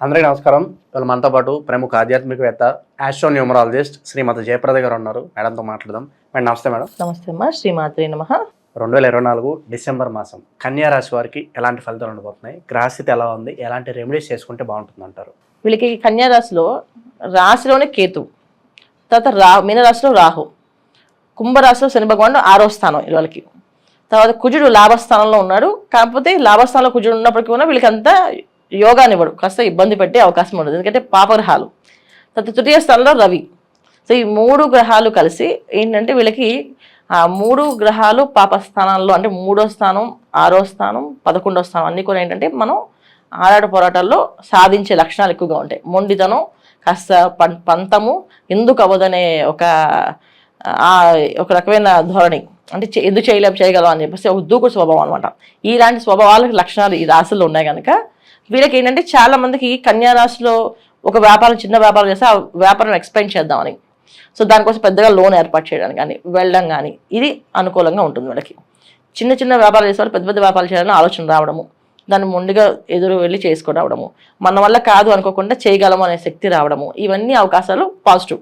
అందరికీ నమస్కారం. ఇవాళ మనతో పాటు ప్రముఖ ఆధ్యాత్మికవేత్త ఆస్ట్రో న్యూమరాలజిస్ట్ శ్రీమతి జయప్రద గారు ఉన్నారు. మేడంతో మాట్లాడదాం. మేడం నమస్తే మేడం. నమస్తే అమ్మా. శ్రీమాత్రి నమ. రెండు వేల ఇరవై నాలుగు డిసెంబర్ మాసం కన్యా రాశి వారికి ఎలాంటి ఫలితాలు ఉండబోతున్నాయి? గ్రహస్థితి ఎలా ఉంది? ఎలాంటి రెమెడీస్ చేసుకుంటే బాగుంటుంది అంటారు వీళ్ళకి కన్యా రాశిలో రాశిలోనే కేతు తర్వాత రా మీనరాశిలో రాహు కుంభరాశిలో శని భగవానుడు ఆరో స్థానం వాళ్ళకి తర్వాత కుజుడు లాభస్థానంలో ఉన్నాడు. కాకపోతే లాభస్థానంలో కుజుడు ఉన్నప్పటికీ కూడా వీళ్ళకి అంతా యోగానివ్వడు. కాస్త ఇబ్బంది పెట్టే అవకాశం ఉండదు. ఎందుకంటే పాపగ్రహాలు. తర్వాత తృతీయ స్థానంలో రవి. సో ఈ మూడు గ్రహాలు కలిసి ఏంటంటే వీళ్ళకి ఆ మూడు గ్రహాలు పాప స్థానాల్లో అంటే మూడో స్థానం ఆరో స్థానం పదకొండో స్థానం అన్నీ కూడా ఏంటంటే మనం ఆరాట పోరాటాల్లో సాధించే లక్షణాలు ఎక్కువగా ఉంటాయి. మొండితనం కాస్త పం పంతము ఎందుకు అవ్వదనే ఒక ఒక రకమైన ధోరణి. అంటే ఎందుకు చేయలేం చేయగలం అని చెప్పేసి ఒక దూకుడు స్వభావం అనమాట ఇలాంటి స్వభావాలకు లక్షణాలు ఈ రాశుల్లో ఉన్నాయి కనుక వీళ్ళకి ఏంటంటే చాలా మందికి కన్యారాశిలో ఒక వ్యాపారం చిన్న వ్యాపారం చేస్తే ఆ వ్యాపారం ఎక్స్పెండ్ చేద్దామని. సో దానికోసం పెద్దగా లోన్ ఏర్పాటు చేయడానికి కానీ వెళ్ళడం కానీ ఇది అనుకూలంగా ఉంటుంది వీళ్ళకి. చిన్న చిన్న వ్యాపారాలు చేసే వాళ్ళు పెద్ద పెద్ద వ్యాపారాలు చేయాలని ఆలోచన రావడము దాన్ని ముందుగా ఎదురు వెళ్ళి చేసుకోవడము మన వల్ల కాదు అనుకోకుండా చేయగలము అనే శక్తి రావడము ఇవన్నీ అవకాశాలు పాజిటివ్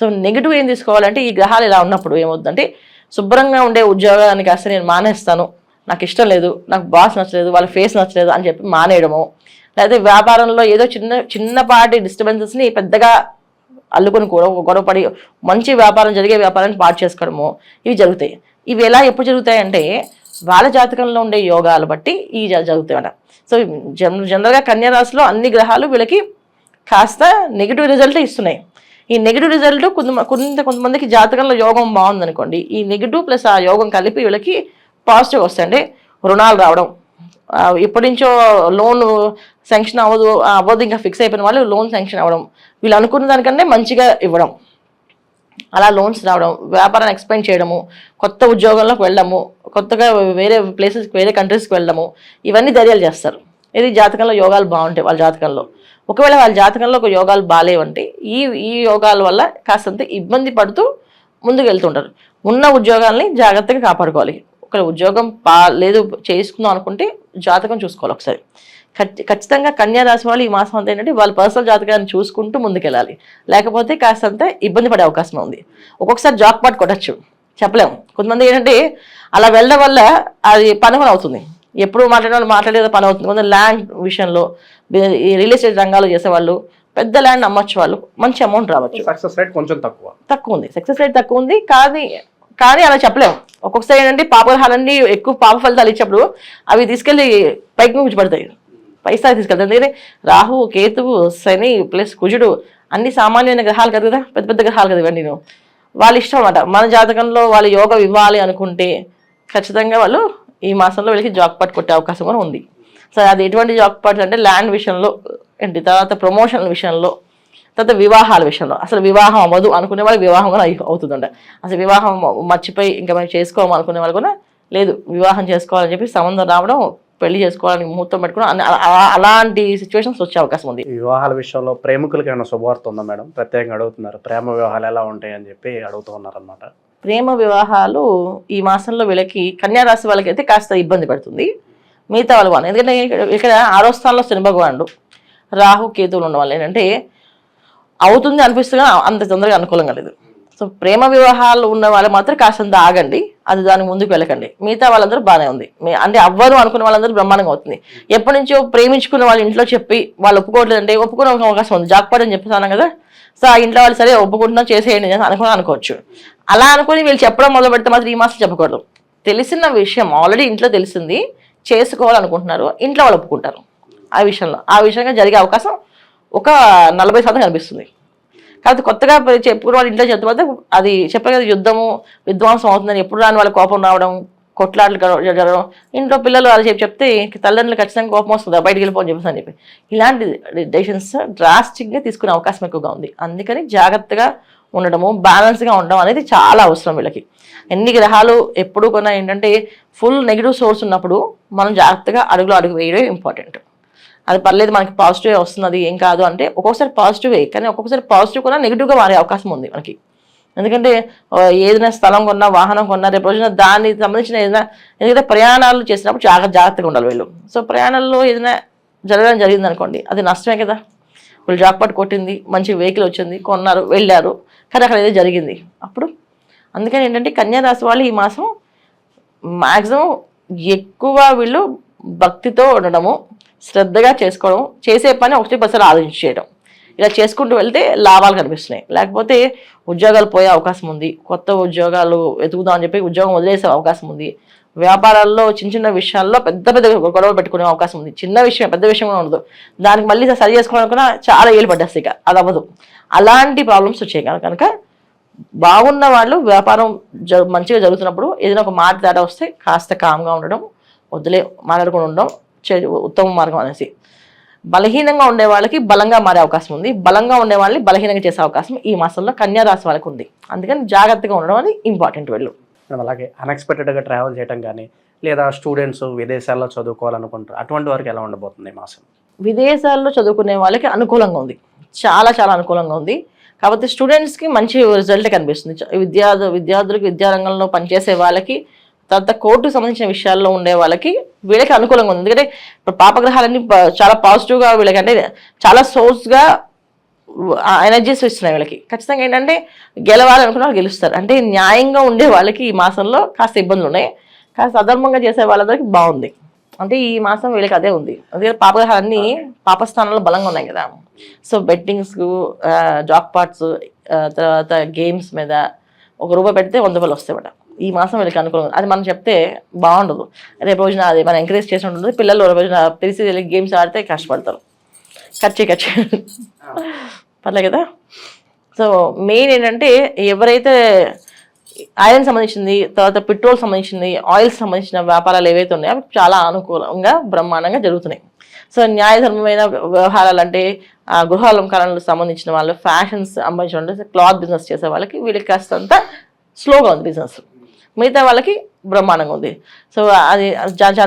సో నెగిటివ్ ఏం తీసుకోవాలంటే ఈ గ్రహాలు ఇలా ఉన్నప్పుడు ఏమవుతుందంటే శుభ్రంగా ఉండే ఉద్యోగాన్ని కాస్త నేను మానేస్తాను నాకు ఇష్టం లేదు నాకు బాస్ నచ్చలేదు వాళ్ళ ఫేస్ నచ్చలేదు అని చెప్పి మానేయడము. లేకపోతే వ్యాపారంలో ఏదో చిన్న చిన్నపాటి డిస్టర్బెన్సెస్ని పెద్దగా అల్లుకొని కూడా గొడవపడి మంచి వ్యాపారం జరిగే వ్యాపారాన్ని పాటు చేసుకోవడము ఇవి జరుగుతాయి. ఇవి ఎలా ఎప్పుడు జరుగుతాయంటే వాళ్ళ జాతకంలో ఉండే యోగాలు బట్టి ఈ జరుగుతాయి అన్నమాట. సో జన్ జనరల్గా కన్యారాశిలో అన్ని గ్రహాలు వీళ్ళకి కాస్త నెగిటివ్ రిజల్ట్ ఇస్తున్నాయి. ఈ నెగిటివ్ రిజల్ట్ కొంత కొంత కొంతమందికి జాతకంలో యోగం బాగుందనుకోండి ఈ నెగిటివ్ ప్లస్ ఆ యోగం కలిపి వీళ్ళకి పాజిటివ్ వస్తుంది రుణాలు రావడం. ఎప్పటి నుంచో లోన్ శాంక్షన్ అవ్వదు అవ్వదు ఇంకా ఫిక్స్ అయిపోయిన వాళ్ళు లోన్ శాంక్షన్ అవ్వడం. వీళ్ళు అనుకున్న దానికంటే మంచిగా ఇవ్వడం. అలా లోన్స్ రావడం వ్యాపారాన్ని ఎక్స్పెండ్ చేయడము కొత్త ఉద్యోగంలోకి వెళ్ళడము కొత్తగా వేరే ప్లేసెస్కి వేరే కంట్రీస్కి వెళ్ళడము ఇవన్నీ ధైర్యాలు చేస్తారు. ఇది జాతకంలో యోగాలు బాగుంటాయి వాళ్ళ జాతకంలో. ఒకవేళ వాళ్ళ జాతకంలో ఒక యోగాలు బాగాలేవంటే ఈ ఈ యోగాల వల్ల కాస్తంత ఇబ్బంది పడుతూ ముందుకు వెళ్తుంటారు. ఉన్న ఉద్యోగాల్ని జాగ్రత్తగా కాపాడుకోవాలి. ఒక ఉద్యోగం బా లేదు చేసుకుందాం అనుకుంటే జాతకం చూసుకోవాలి ఒకసారి. ఖచ్చి- ఖచ్చితంగా కన్యా రాశి వాళ్ళు ఈ మాసం అంతా ఏంటంటే వాళ్ళ పర్సనల్ జాతకాన్ని చూసుకుంటూ ముందుకెళ్ళాలి. లేకపోతే కాస్తంత ఇబ్బంది పడే అవకాశం ఉంది. ఒక్కొక్కసారి జాక్ పాట్ కొట్టచ్చు. చెప్పలేము. కొంతమంది ఏంటంటే అలా వెళ్ళడం వల్ల అది పని కూడా అవుతుంది. ఎప్పుడు మాట్లాడే వాళ్ళు మాట్లాడేది పని అవుతుంది. కొంత ల్యాండ్ విషయంలో రియల్ ఎస్టేట్ రంగాలు చేసేవాళ్ళు పెద్ద ల్యాండ్ అమ్మచ్చు వాళ్ళు మంచి అమౌంట్ రావచ్చు. సక్సెస్ రేట్ కొంచెం తక్కువ. తక్కువ ఉంది. సక్సెస్ రేట్ తక్కువ ఉంది. కానీ కానీ అలా చెప్పలేము ఒక్కొక్కసారి ఏంటంటే పాపగ్రహాలన్నీ ఎక్కువ పాప ఫలితాలు ఇచ్చినప్పుడు అవి తీసుకెళ్ళి పైకి కూర్చోబడతాయి. పైసా తీసుకెళ్తాయి. ఎందుకంటే రాహు కేతువు శని ప్లస్ కుజుడు అన్ని సామాన్యమైన గ్రహాలు కదా కదా పెద్ద పెద్ద గ్రహాలు కదా ఇవన్నీ. వాళ్ళ ఇష్టం అన్నమాట. మన జాతకంలో వాళ్ళు యోగం ఇవ్వాలి అనుకుంటే ఖచ్చితంగా వాళ్ళు ఈ మాసంలో వీళ్ళకి జాక్ పాట్ కొట్టే అవకాశం కూడా ఉంది. సో అది ఎటువంటి జాక్ పాట్స్ అంటే ల్యాండ్ విషయంలో ఏంటి? తర్వాత ప్రమోషన్ విషయంలో తర్వాత వివాహాల విషయంలో. అసలు వివాహం అవ్వదు అనుకునే వాళ్ళకి వివాహం కూడా అవుతుందంట. అసలు వివాహం మర్చిపోయి ఇంకా మేము చేసుకోము అనుకునే వాళ్ళు కూడా లేదు. వివాహం చేసుకోవాలని చెప్పి సంబంధం రావడం పెళ్ళి చేసుకోవాలని ముహూర్తం అలా- అలాంటి సిచ్యువేషన్స్ వచ్చే అవకాశం ఉంది. వివాహాల విషయంలో ప్రేమికులకి ఏమైనా శుభవార్త ఉందా మేడం? ప్రత్యేకంగా అడుగుతున్నారు. ప్రేమ వివాహాలు ఎలా ఉంటాయి అని చెప్పి అడుగుతూ ఉన్నారు అనమాట ప్రేమ వివాహాలు ఈ మాసంలో వీళ్ళకి కన్యా రాశి వాళ్ళకి అయితే కాస్త ఇబ్బంది పడుతుంది. మిగతా వాళ్ళు ఎందుకంటే ఇక్కడ- ఇక్కడ ఆరో స్థానంలో శని భగవానుడు రాహు కేతువులు ఉన్న వాళ్ళు ఏంటంటే అవుతుంది అనిపిస్తుంది అంత తొందరగా అనుకూలంగా లేదు సో ప్రేమ వివాహాలు ఉన్న వాళ్ళు మాత్రం కాస్తంత ఆగండి. అది దాని ముందుకు వెళ్ళకండి. మిగతా వాళ్ళందరూ బాగానే ఉంది. మీ- అంటే అవ్వరు అనుకున్న వాళ్ళందరూ బ్రహ్మాండంగా అవుతుంది. ఎప్పటి నుంచో ప్రేమించుకున్న వాళ్ళ ఇంట్లో చెప్పి వాళ్ళు ఒప్పుకోవట్లేదంటే ఒప్పుకునే అవకాశం ఉంది. జాక్పాట్ అని చెప్పేసాను కదా. సో ఆ ఇంట్లో వాళ్ళు సరే ఒప్పుకుంటున్నా చేసేయండి అని అనుకుని అనుకోవచ్చు. అలా అనుకుని వీళ్ళు చెప్పడం మొదలు పెడితే మాత్రం ఈ మాసం చెప్పకూడదు. తెలిసిన విషయం ఆల్రెడీ ఇంట్లో తెలిసింది. చేసుకోవాలనుకుంటున్నారు. ఇంట్లో వాళ్ళు ఒప్పుకుంటారు. ఆ విషయంలో ఆ విషయంగా జరిగే అవకాశం ఒక నలభై శాతం కనిపిస్తుంది. కాబట్టి కొత్తగా చెప్పుకున్న వాళ్ళు ఇంట్లో చెప్తే అది చెప్పే కదా యుద్ధము విధ్వంసం అవుతుందని ఎప్పుడు రాని వాళ్ళ కోపం రావడం కొట్లాటలు జరగడం ఇంట్లో పిల్లలు అది చెప్పి చెప్తే తల్లిదండ్రులు ఖచ్చితంగా కోపం వస్తుంది? బయటికి వెళ్ళిపోని చెప్పేసి అని చెప్పి. ఇలాంటి డెసిషన్స్ డ్రాస్టిక్గా తీసుకునే అవకాశం ఎక్కువగా ఉంది. అందుకని జాగ్రత్తగా ఉండడము బ్యాలెన్స్గా ఉండడం అనేది చాలా అవసరం వీళ్ళకి. ఎన్ని గ్రహాలు ఎప్పుడు కొన్నా ఏంటంటే ఫుల్ నెగిటివ్ సోర్స్ ఉన్నప్పుడు మనం జాగ్రత్తగా అడుగులో అడుగు వేయడం ఇంపార్టెంట్ అది పర్లేదు మనకి పాజిటివ్ వస్తున్నది ఏం కాదు అంటే ఒక్కొక్కసారి పాజిటివే కానీ ఒక్కొక్కసారి పాజిటివ్ కూడా నెగిటివ్గా మారే అవకాశం ఉంది మనకి. ఎందుకంటే ఏదైనా స్థలం కొన్నా వాహనం కొన్నా రేపు రోజున దానికి సంబంధించిన ఏదైనా ఎందుకంటే ప్రయాణాలు చేసినప్పుడు జాగ్రత్త జాగ్రత్తగా ఉండాలి వీళ్ళు. సో ప్రయాణాల్లో ఏదైనా జరగడం జరిగింది అనుకోండి అది నష్టమే కదా. వాళ్ళు జాక్పాట్ కొట్టింది మంచి వెహికల్ వచ్చింది కొన్నారు వెళ్ళారు కానీ అక్కడ ఏదో జరిగింది. అప్పుడు అందుకని ఏంటంటే కన్యారాశి వాళ్ళు ఈ మాసం మ్యాక్సిమం ఎక్కువ వీళ్ళు భక్తితో ఉండడము శ్రద్ధగా చేసుకోవడం చేసే పని ఒకటి పసలు ఆలోచించి చేయడం. ఇలా చేసుకుంటూ వెళ్తే లాభాలు కనిపిస్తున్నాయి. లేకపోతే ఉద్యోగాలు పోయే అవకాశం ఉంది. కొత్త ఉద్యోగాలు వెతుకుదాం అని చెప్పి ఉద్యోగం వదిలేసే అవకాశం ఉంది. వ్యాపారాల్లో చిన్న చిన్న విషయాల్లో పెద్ద పెద్ద గొడవలు పెట్టుకునే అవకాశం ఉంది. చిన్న విషయం పెద్ద విషయం కూడా ఉండదు. దానికి మళ్ళీ సరి చేసుకోవాలనుకున్నా చాలా ఏళ్ళు పడ్డేస్తాయి ఇక. అది అవ్వదు. అలాంటి ప్రాబ్లమ్స్ వచ్చాయి. కనుక కనుక బాగున్న వాళ్ళు వ్యాపారం జ- మంచిగా జరుగుతున్నప్పుడు ఏదైనా ఒక మాట తేడా వస్తే కాస్త కామ్గా ఉండడం వదిలే మాట్లాడుకుని ఉండడం చే- ఉత్తమ మార్గం అనేసి. బలహీనంగా ఉండే వాళ్ళకి బలంగా మారే అవకాశం ఉంది. బలంగా ఉండే వాళ్ళని బలహీనంగా చేసే అవకాశం ఈ మాసంలో కన్యా రాశి వాళ్ళకి ఉంది. అందుకని జాగ్రత్తగా ఉండడం అనేది ఇంపార్టెంట్ వీళ్ళు. అలాగే అన్ఎక్స్పెక్టెడ్గా ట్రావెల్ చేయడం కానీ లేదా స్టూడెంట్స్ విదేశాల్లో చదువుకోవాలనుకుంటారు అటువంటి వారికి ఎలా ఉండబోతుంది ఈ మాసం? విదేశాల్లో చదువుకునే వాళ్ళకి అనుకూలంగా ఉంది. చాలా చాలా అనుకూలంగా ఉంది. కాకపోతే స్టూడెంట్స్కి మంచి రిజల్ట్ కనిపిస్తుంది. విద్యార్థు విద్యార్థులకు విద్యారంగంలో పనిచేసే వాళ్ళకి తర్వాత కోర్టుకు సంబంధించిన విషయాల్లో ఉండే వాళ్ళకి వీళ్ళకి అనుకూలంగా ఉంది. ఎందుకంటే ఇప్పుడు పాపగ్రహాలన్నీ చాలా పాజిటివ్గా వీళ్ళకి అంటే చాలా సోర్స్గా ఎనర్జీస్ ఇస్తున్నాయి వీళ్ళకి. ఖచ్చితంగా ఏంటంటే గెలవాలనుకున్న వాళ్ళు గెలుస్తారు. అంటే న్యాయంగా ఉండే వాళ్ళకి ఈ మాసంలో కాస్త ఇబ్బందులు ఉన్నాయి. కాస్త అధర్మంగా చేసే వాళ్ళందరికీ బాగుంది. అంటే ఈ మాసం వీళ్ళకి అదే ఉంది. అదే పాపగ్రహాలన్నీ పాపస్థానంలో బలంగా ఉన్నాయి కదా. సో బెట్టింగ్స్ జాక్ పార్ట్స్ తర్వాత గేమ్స్ మీద ఒక రూపాయి పెడితే వంద రూపాయలు వస్తాయన్నమాట ఈ మాసం వీళ్ళకి అనుకూలంగా అది మనం చెప్తే బాగుండదు. రేపు రోజున అది మనం ఎంకరేజ్ చేసి ఉంటుంది. పిల్లలు రోజున తెలిసి గేమ్స్ ఆడితే కష్టపడతారు. ఖర్చు ఖర్చు పర్లే కదా? సో మెయిన్ ఏంటంటే ఎవరైతే ఐరన్ సంబంధించింది తర్వాత పెట్రోల్ సంబంధించింది ఆయిల్స్ సంబంధించిన వ్యాపారాలు ఏవైతే ఉన్నాయో అవి చాలా అనుకూలంగా బ్రహ్మాండంగా జరుగుతున్నాయి. సో న్యాయధర్మమైన వ్యవహారాలు అంటే ఆ, గృహాలంకరణలకు సంబంధించిన వాళ్ళు ఫ్యాషన్స్ సంబంధించిన క్లాత్ బిజినెస్ చేసే వాళ్ళకి వీళ్ళకి కాస్తంత స్లోగా ఉంది బిజినెస్ మిగతా వాళ్ళకి బ్రహ్మాండంగా ఉంది. సో అది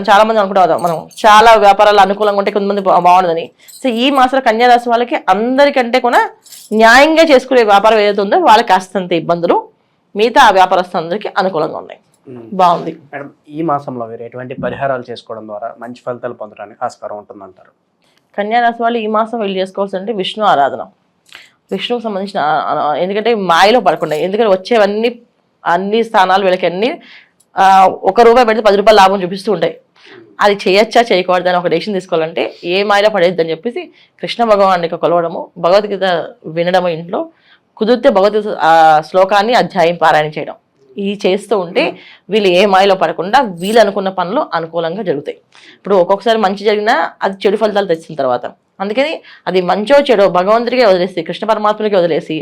చాలా మంది అనుకుంటాం మనం చాలా వ్యాపారాలు అనుకూలంగా ఉంటే కొంతమంది బాగుండదని. సో ఈ మాసంలో కన్యా రాశి వాళ్ళకి అందరికంటే కూడా న్యాయంగా చేసుకునే వ్యాపారం ఏదైతే ఉందో వాళ్ళకి కాస్తంత ఇబ్బందులు మిగతా ఆ వ్యాపారస్తులందరికీ అనుకూలంగా ఉన్నాయి. బాగుంది. మేడం ఈ మాసంలో మీరు ఎటువంటి పరిహారాలు చేసుకోవడం ద్వారా మంచి ఫలితాలు పొందడానికి ఆస్కారం ఉంటుందంటారు? కన్యా రాశి వాళ్ళు ఈ మాసం వెళ్ళి చేసుకోవాల్సి అంటే విష్ణు ఆరాధన. విష్ణువుకు సంబంధించిన ఎందుకంటే మాయలో పడకుండా ఎందుకంటే వచ్చేవన్నీ అన్ని స్థానాలు వీళ్ళకి అన్ని ఒక రూపాయి పెడితే పది రూపాయలు లాభం చూపిస్తూ ఉంటాయి. అది చేయొచ్చా చేయకూడదు అని ఒక డెసిషన్ తీసుకోవాలంటే ఏ మాయలో పడేద్దని చెప్పేసి కృష్ణ భగవానికి కొలవడము భగవద్గీత వినడము ఇంట్లో కుదిరితే భగవద్గీత శ్లోకాన్ని అధ్యాయం పారాయణ చేయడం. ఇది చేస్తూ ఉంటే వీళ్ళు ఏ మాయలో పడకుండా వీళ్ళు అనుకున్న పనులు అనుకూలంగా జరుగుతాయి. ఇప్పుడు ఒక్కొక్కసారి మంచి జరిగినా అది చెడు ఫలితాలు తెచ్చిన తర్వాత. అందుకని అది మంచో చెడో భగవంతుడికే వదిలేసి కృష్ణ పరమాత్మకే వదిలేసి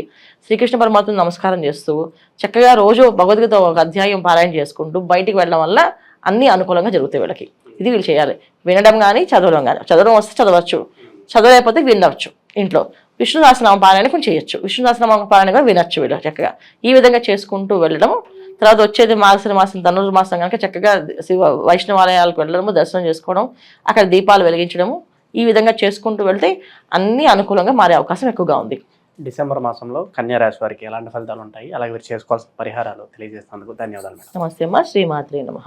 శ్రీకృష్ణ పరమాత్మను నమస్కారం చేస్తూ చక్కగా రోజు భగవద్గీత ఒక అధ్యాయం పారాయణ చేసుకుంటూ బయటికి వెళ్ళడం వల్ల అన్నీ అనుకూలంగా జరుగుతాయి వీళ్ళకి. ఇది వీళ్ళు చేయాలి. వినడం కానీ చదవడం కానీ చదవడం వస్తే చదవచ్చు. చదవలేకపోతే వినవచ్చు ఇంట్లో. విష్ణు సహస్రనామ పారాయణ కొంచెం చేయొచ్చు. విష్ణు సహస్రనామ పారాయణ కూడా వినొచ్చు వీళ్ళు చక్కగా. ఈ విధంగా చేసుకుంటూ వెళ్ళడం తర్వాత వచ్చేది మాసిన మాసం ధనుర్మాసం కనుక చక్కగా శివ వైష్ణవాలయాలకు వెళ్ళడము దర్శనం చేసుకోవడం అక్కడ దీపాలు వెలిగించడము ఈ విధంగా చేసుకుంటూ వెళ్తే అన్ని అనుకూలంగా మారే అవకాశం ఎక్కువగా ఉంది. డిసెంబర్ మాసంలో కన్యా రాశి వారికి ఎలాంటి ఫలితాలు ఉంటాయి? అలాగే మీరు చేసుకోవాల్సిన పరిహారాలు తెలియజేసినందుకు ధన్యవాదాలు మేడం. నమస్తే అమ్మ. శ్రీమాత్రి నమ.